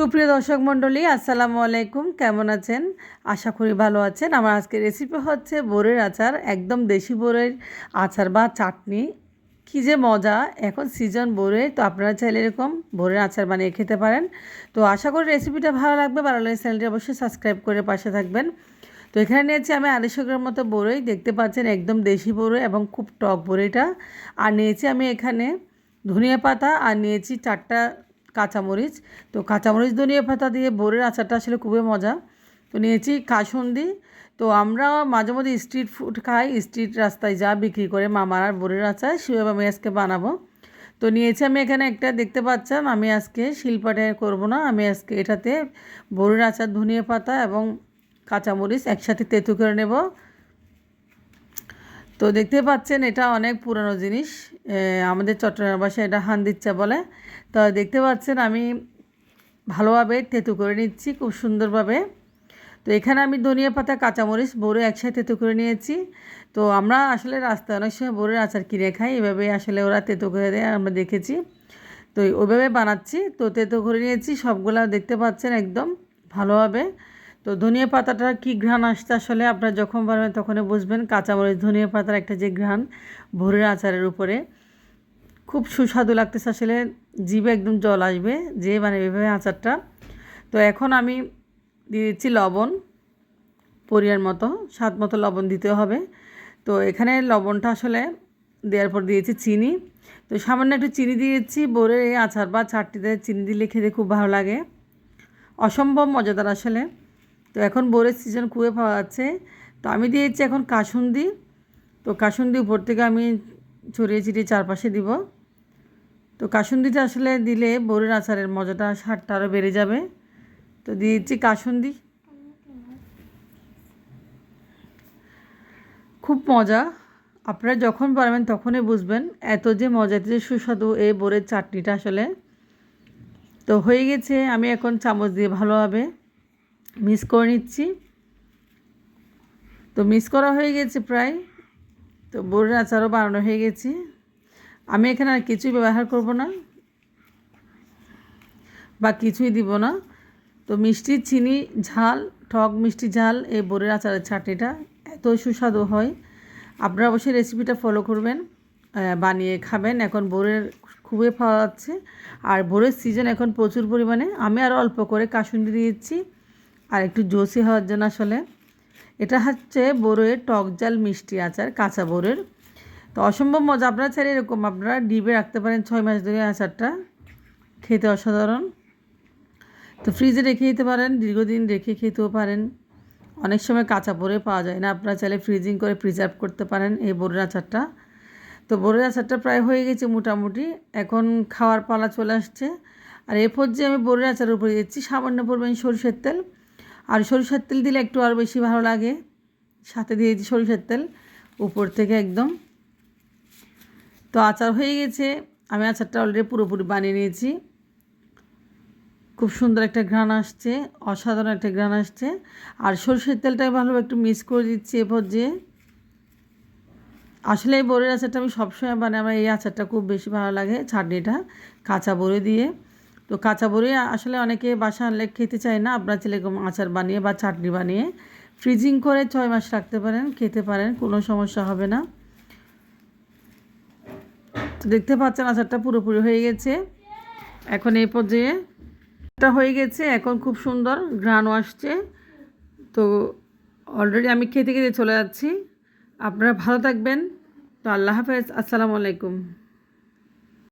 সুপ্রিয় দর্শক মণ্ডলী, আসসালামু আলাইকুম। কেমন আছেন? আশা করি ভালো আছেন। আমার আজকের রেসিপি হচ্ছে বোরের আচার, একদম দেশি বোরের আচার বা চাটনি। কী যে মজা, এখন সিজন বোরে তো আপনারা চাইলে এরকম বোরের আচার বানিয়ে খেতে পারেন। তো আশা করি রেসিপিটা ভালো লাগবে। ভালো লাগলে চ্যানেলটি অবশ্যই সাবস্ক্রাইব করে পাশে থাকবেন। তো এখানে নিয়েছি আমি আড়াইশো গ্রাম মতো বড়ই দেখতে পাচ্ছেন একদম দেশি বড়ই এবং খুব টক বড়ইটা আর নিয়েছি আমি এখানে ধনিয়া পাতা, আর নিয়েছি চারটা কাঁচামরিচ। তো কাঁচামরিচ ধনিয়া পাতা দিয়ে বোরের আচারটা আসলে খুবই মজা। তো নিয়েছি কাসুন্দি। তো আমরা মাঝে মধ্যে স্ট্রিট ফুড খাই, স্ট্রিট রাস্তায় যা বিক্রি করে মামার আর বোরের আচার, সেভাবে আমি আজকে বানাবো। তো নিয়েছি আমি এখানে একটা, দেখতে পাচ্ছেন, আমি আজকে শিলপাটে করব না, আমি আজকে এটাতে বোরের আচার, ধনিয়া পাতা এবং কাঁচামরিচ একসাথে তেঁতু করে নেব। তো দেখতে পাচ্ছেন, এটা অনেক পুরনো জিনিস। আমাদের চট্টগ্রাম ভাষায় এটা হান্দিচ্চা বলে। তো দেখতে পাচ্ছেন, আমি ভালোভাবে তেঁতু করে নিচ্ছি, খুব সুন্দরভাবে। তো এখানে আমি ধনিয়া পাতা, কাঁচামরিচ, বড়ে একসাথে তেঁতু করে নিয়েছি। তো আমরা আসলে রাস্তায় অনেক সময় বড়ের আচার কিনে খাই এভাবে আসলে ওরা তেঁতু করে দেয়, আমরা দেখেছি। তো ওইভাবে বানাচ্ছি, তো তেঁতু করে নিয়েছি, সবগুলা দেখতে পাচ্ছেন একদম ভালোভাবে। তো ধনিয়া পাতাটার কী ঘ্রাণ আসতে আসলে? আপনারা যখন বানাবেন তখনই বুঝবেন। কাঁচামরিচ ধনিয়া পাতার একটা যে ঘ্রাণ, ভোরের আচারের উপরে। খুব সুস্বাদু লাগতেছে আসলে। জিভে একদম জল আসবে, যে মানে এভাবে আচারটা। তো এখন আমি দিয়ে দিচ্ছি লবণ পরিয়ার মতো, স্বাদ মতো লবণ দিতে হবে। তো এখানে লবণটা আসলে দেওয়ার পর দিয়েছি চিনি। তো সামান্য একটু চিনি দিয়েছি বোরের এই আচার বা চারটিতে চিনি দিলে খেতে খুব ভালো লাগে। অসম্ভব মজাদার আসলে। তো এখন বোরের সিজন খুবই পাওয়া যাচ্ছে। তো আমি দিয়েছি এখন কাসুন্দি। তো কাসুন্দি উপর থেকে আমি ছড়িয়ে ছিটিয়ে চারপাশে দিব। তো কাসুন্দিটা আসলে দিলে বোরের আচারের মজাটা স্বাদটা আরও বেড়ে যাবে। তো দিয়েছি কাসুন্দি। খুব মজা। আপনারা যখন পারবেন তখনই বুঝবেন এত যে মজা যে সুস্বাদু এই বোরের চাটনিটা আসলে। তো হয়ে গেছে, আমি এখন চামচ দিয়ে ভালোভাবে মিক্স করে নিচ্ছি। তো মিক্স করা হয়ে গেছে প্রায়। তো বোরের আচারও বানানো হয়ে গেছে। আমি এখানে আর কিছুই ব্যবহার করব না। বা কিছুই দিব না। তো মিষ্টি, চিনি, ঝাল, টক মিষ্টি ঝাল এই বোরের আচারের চাটনিটা এত সুস্বাদু হয়। আপনারা অবশ্যই রেসিপিটা ফলো করবেন বানিয়ে খাবেন। এখন বোরের খুবই পাওয়া যাচ্ছে। আর বোরের সিজন এখন প্রচুর পরিমাণে। আমি আরও অল্প করে কাসুন্দি দিয়েছি আর একটু জোসি হওয়ার জন্য আসলে এটা হচ্ছে বড়োয়ের টক জাল মিষ্টি আচার, কাঁচা বোরের। তো অসম্ভব মজা। আপনারা চাইলে এরকম, আপনারা ডিবে রাখতে পারেন ছয় মাস ধরে আচারটা। খেতে অসাধারণ। তো ফ্রিজে রেখে দিতে পারেন, দীর্ঘদিন রেখে খেতেও পারেন। অনেক সময় কাঁচা বোরে পাওয়া যায় না। আপনারা চাইলে ফ্রিজিং করে প্রিজার্ভ করতে পারেন এই বোরের আচারটা। তো বোরের আচারটা প্রায় হয়ে গেছে মোটামুটি। এখন খাওয়ার পালা চলে আসছে। আর এরপর যে আমি বোরের আচারের উপরে দিচ্ছি সামান্য পরিমাণ সরষের তেল। আর সরিষার তেল দিলে একটু আরও বেশি ভালো লাগে। সাথে দিয়েছি সরিষার তেল, উপর থেকে একদম। তো আচার হয়ে গেছে। আমি আচারটা অলরেডি পুরোপুরি বানিয়ে নিয়েছি। খুব সুন্দর একটা ঘ্রাণ আসছে, অসাধারণ একটা ঘ্রাণ আসছে। আর সরষের তেলটাই ভালোভাবে একটু মিক্স করে দিচ্ছি এ পর্যায়ে। আসলে এই বড়ের আচারটা আমি সবসময় বানাই, আমার এই আচারটা খুব বেশি ভালো লাগে চাটনিটা কাঁচা বড়ে দিয়ে। তো কাঁচা বড়ি আসলে অনেকে বাসা আনলে খেতে চায় না। আপনার এরকম আচার বানিয়ে বা চাটনি বানিয়ে ফ্রিজিং করে ছয় মাস রাখতে পারেন, খেতে পারেন, কোনো সমস্যা হবে না। তো দেখতে পাচ্ছেন আচারটা পুরোপুরি হয়ে গেছে। এখন এই পর্যায়ে এটা হয়ে গেছে, এখন খুব সুন্দর গ্রানও আসছে। তো অলরেডি আমি খেতে খেতে চলে যাচ্ছি। আপনারা ভালো থাকবেন। তো আল্লাহ হাফেজ, আসসালামু আলাইকুম।